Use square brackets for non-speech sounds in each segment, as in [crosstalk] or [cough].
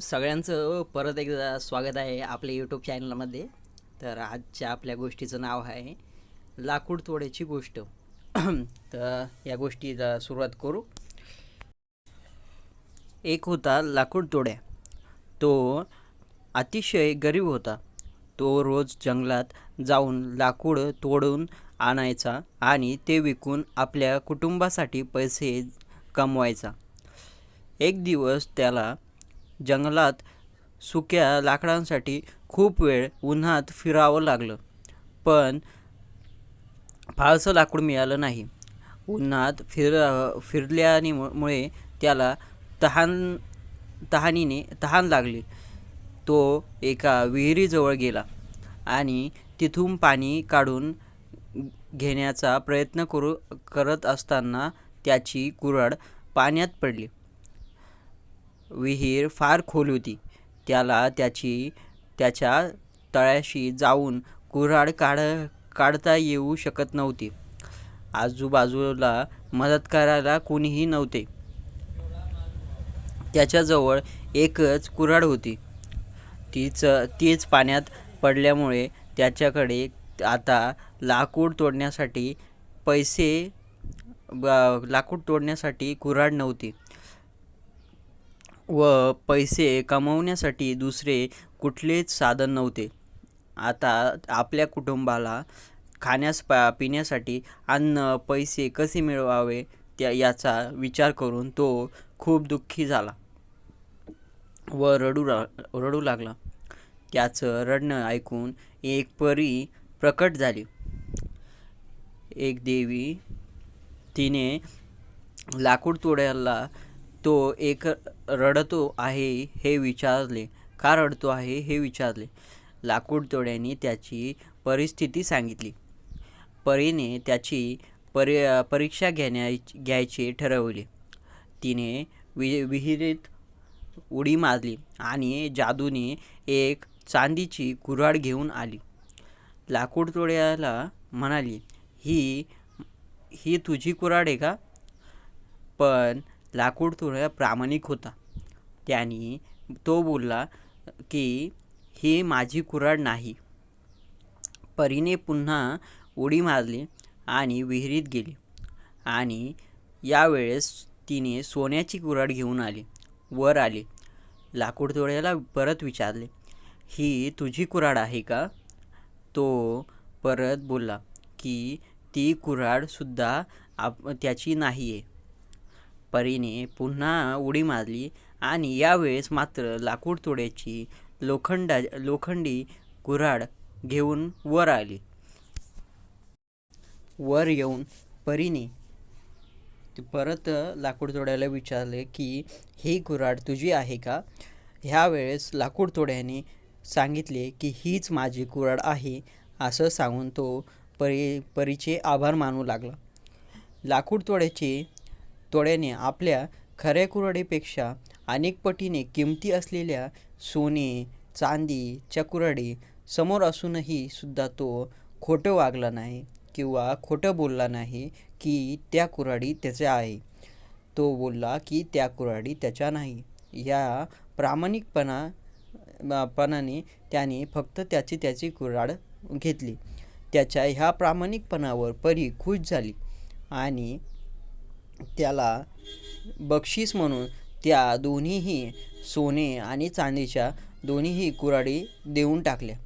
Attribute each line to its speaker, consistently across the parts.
Speaker 1: सगळ्यांचं परत एकदा स्वागत आहे आपल्या यूट्यूब चॅनलमध्ये तर आजच्या आपल्या गोष्टीचं नाव आहे लाकूड तोड्याची गोष्ट. [clears throat] तर या गोष्टीला सुरुवात करू. एक होता लाकूड तोड्या तो अतिशय गरीब होता. तो रोज जंगलात जाऊन लाकूड तोडून आणायचा आणि ते विकून आपल्या कुटुंबासाठी पैसे कमवायचा. एक दिवस त्याला जंगलात सुक्या लाकडांसाठी खूप वेळ उन्हात फिरावं लागलं. पण फारसं लाकूड मिळालं नाही. उन्हात फिर फिरल्याने मुळे त्याला तहान तहानीने तहान लागली. तो एका विहिरीजवळ गेला आणि तिथून पाणी काढून घेण्याचा प्रयत्न करू करत असताना त्याची कुऱ्हाड पाण्यात पडली. विहीर फार खोल होती. त्याला त्याची त्याच्या तळ्याशी जाऊन कुऱ्हाड काढ काढता येऊ शकत नव्हती. आजूबाजूला मदत करायला कोणीही नव्हते. त्याच्याजवळ एकच कुऱ्हाड होती. तीच तीच पाण्यात पडल्यामुळे त्याच्याकडे आता लाकूड तोडण्यासाठी पैसे ब- लाकूड तोडण्यासाठी कुऱ्हाड नव्हती. व पैसे कमवण्यासाठी दुसरे कुठलेच साधन नव्हते. आता आपल्या कुटुंबाला खाण्यास पा पिण्यासाठी अन्न पैसे कसे मिळवावे त्या याचा विचार करून तो खूप दुःखी झाला व रडू रा रडू लागला. त्याचं रडणं ऐकून एक परी प्रकट झाली. एक देवी तिने लाकूड तोडायला तो एक रडतो आहे हे विचारले. का रडतो आहे हे विचारले. लाकूडतोड्याने त्याची परिस्थिती सांगितली. परीने त्याची परी परीक्षा घेण्या घ्यायचे ठरवले. तिने वि विहिरीत उडी मारली आणि जादूने एक चांदीची कुऱ्हाड घेऊन आली. लाकूडतोड्याला म्हणाली ही ही तुझी कुऱ्हाड आहे का? पण लाकूड थोडा प्रामाणिक होता. त्याने तो बोलला की ही माझी कुऱ्हाड नाही. परीने पुन्हा उडी मारली आणि विहिरीत गेली. आणि यावेळेस तिने सोन्याची कुऱ्हाड घेऊन आली. वर आली. लाकूडतोड्याला परत विचारले ही तुझी कुऱ्हाड आहे का? तो परत बोलला की ती कुऱ्हाडसुद्धा आप त्याची नाही आहे परीने पुन्हा उडी मारली आणि यावेळेस मात्र लाकूड तोड्याची लोखंडा लोखंडी कुऱ्हाड घेऊन वर आली. वर येऊन परीने परत लाकूड तोड्याला विचारले की ही कुऱ्हाड तुझी आहे का? ह्यावेळेस लाकूड तोड्याने सांगितले की हीच माझी कुऱ्हाड आहे असं सांगून तो परी परीचे आभार मानू लागला. लाकूड तोड्याचे तोड्याने आपल्या खऱ्या कुऱ्हाडीपेक्षा अनेक पटीने किमती असलेल्या सोने चांदी चकुराडी कुऱ्हाडी समोर असूनही सुद्धा तो खोटं वागला नाही किंवा खोटं बोलला नाही की त्या कुऱ्हाडी त्याच्या आहे. तो बोलला की त्या कुऱ्हाडी त्याच्या नाही. या प्रामाणिकपणा पणाने त्याने फक्त त्याची त्याची कुऱ्हाड घेतली. त्याच्या ह्या प्रामाणिकपणावर परी खुश झाली आणि त्याला बक्षीस म्हणून त्या दोन्हीही सोने आणि चांदीच्या दोन्हीही कुऱ्हाडी देऊन टाकल्या.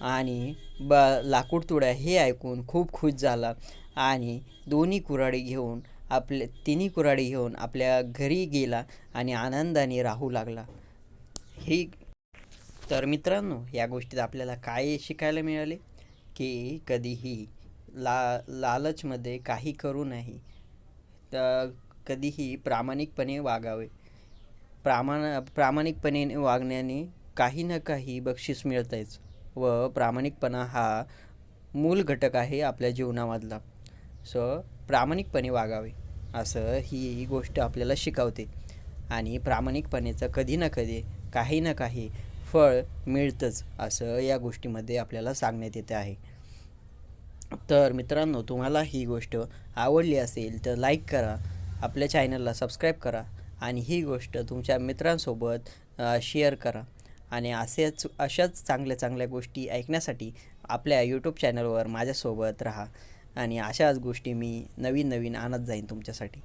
Speaker 1: आणि ब लाकूड तुड्या हे ऐकून खूप खुश झाला आणि दोन्ही कुऱ्हाडी घेऊन आपले तिन्ही कुऱ्हाडी घेऊन आपल्या घरी गेला आणि आनंदाने राहू लागला. ही तर मित्रांनो या गोष्टीत आपल्याला काय शिकायला मिळाले? की कधीही ला लालचमध्ये काही करू नाही तर कधीही प्रामाणिकपणे वागावे. प्रामाण प्रामाणिकपणे वागण्याने काही ना काही बक्षीस मिळतंच व प्रामाणिकपणा हा मूल घटक आहे आपल्या जीवनामधला. सो प्रामाणिकपणे वागावे असं ही गोष्ट आपल्याला शिकवते आणि प्रामाणिकपणेचं कधी ना कधी काही ना काही फळ मिळतंच असं या गोष्टीमध्ये आपल्याला सांगण्यात येते आहे. तर मित्रांनो तुम्हाला ही गोष्ट आवडली असेल तर लाईक करा आपल्या चॅनलला सबस्क्राईब करा आणि ही गोष्ट तुमच्या मित्रांसोबत शेअर करा. आणि असेच अशाच चांगल्या चांगल्या गोष्टी ऐकण्यासाठी आपल्या यूट्यूब चॅनलवर माझ्यासोबत राहा. आणि अशाच गोष्टी मी नवीन नवीन आणत जाईन तुमच्यासाठी.